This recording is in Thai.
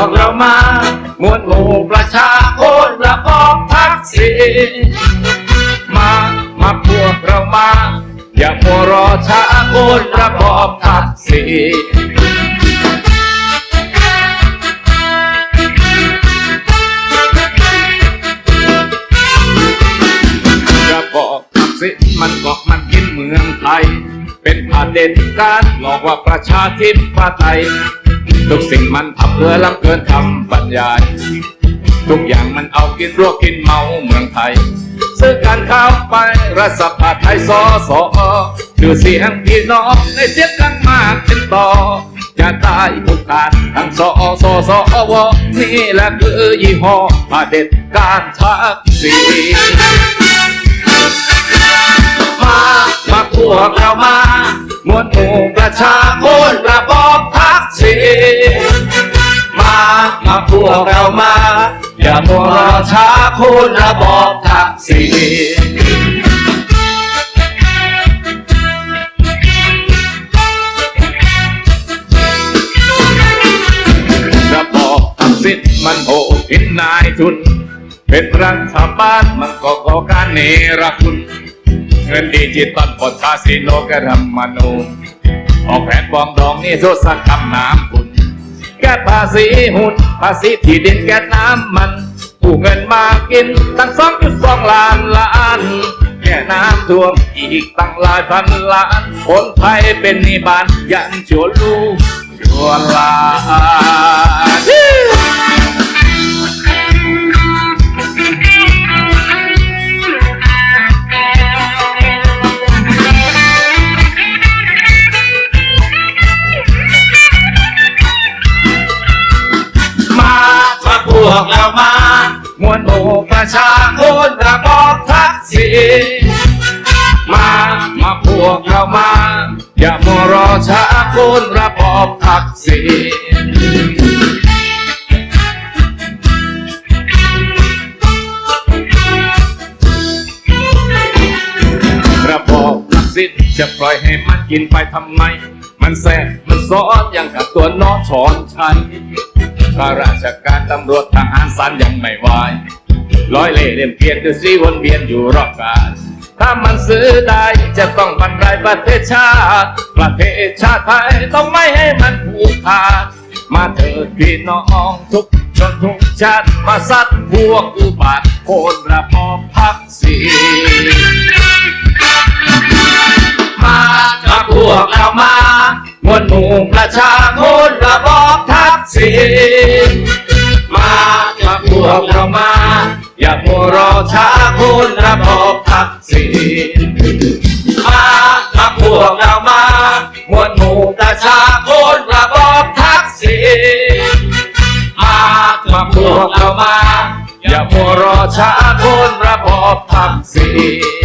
วกเรามามวลหมู่ประชาโคนระบอบทักษิณมา มาพวกเรามา อย่ามัรอช้าโคนระบอบทักษิณระบอบทักษิณมันเกาะมันกินเมืองไทย เป็นประเด็นการหลอกว่าประชาธิปไตย ทุกสิ่งมันทำเพื่อล้ำเกินคำบรรยาย ทุกอย่างมันเอากินรวกกินเมาเมืองไทย ซื้อการข้าวไปรัฐสภาไทยสอสอชื่อเสียงพี่น้องในเสียงข้างมากเป็นต่อ จะตายทุกการทั้งสอสอสอวนี่แหละคือยี่ห้อผาเด็ดการทักษิณมา มาพวกเรามามวลหมู่ประชาชน วกเรามา อย่ามัวรอช้าคุณระบอบทักษิณระบอบทักษิณมันโหดกินนายทุน เป็นรัฐบาลมันก็ก่อการเนรคุณ เงินดิจิตอลปลดคาสิโนกระทำมนูออกแผนปองดองนี่โซสักคำน้ำคุณ แก้ภาษีหุ้นภาษีที่ดินแก้น้ำมันกู้เงินมากินตั้งสองจุดสองล้านล้านแก่น้ำท่วมอีกตั้งหลายพันล้านคนไทยเป็นนิบานยันชั่วลูกชั่วนลา มาพวกเรามามวลหมู่ประชาชนระบอบทักษิณมา มาพวกเรามา อย่ามัวรอช้าคุณระบอบทักษิณระบอบทักษิณจะปล่อยให้มันกินไปทำไม มันแสบมันซ้อนอย่างกับตัวน้องชอนชัย ข้าราชการตำรวจทหารสันยังไม่ไหวร้อยเล่ห์เล่มเปลี่ยนคือสีวนเวียนอยู่รอบกาลถ้ามันซื้อได้จะต้องบรรลัยประเทศชาติ ประเทศชาติไทยต้องไม่ให้มันผูกขาด มาเถิดพี่น้องทุกชนทุกชาติมาซัดพวกอุบาทโคนระบอพักสีมามาพวกเรามามวลหมู่ประชาชนระบอบทักษิณ ระบบทักษิณมามาพวกเรามามวลหมู่ประชาชนระบอบทักษิณมามาพวกเรามา อย่ามัวรอช้าคนระบอบทักษิณ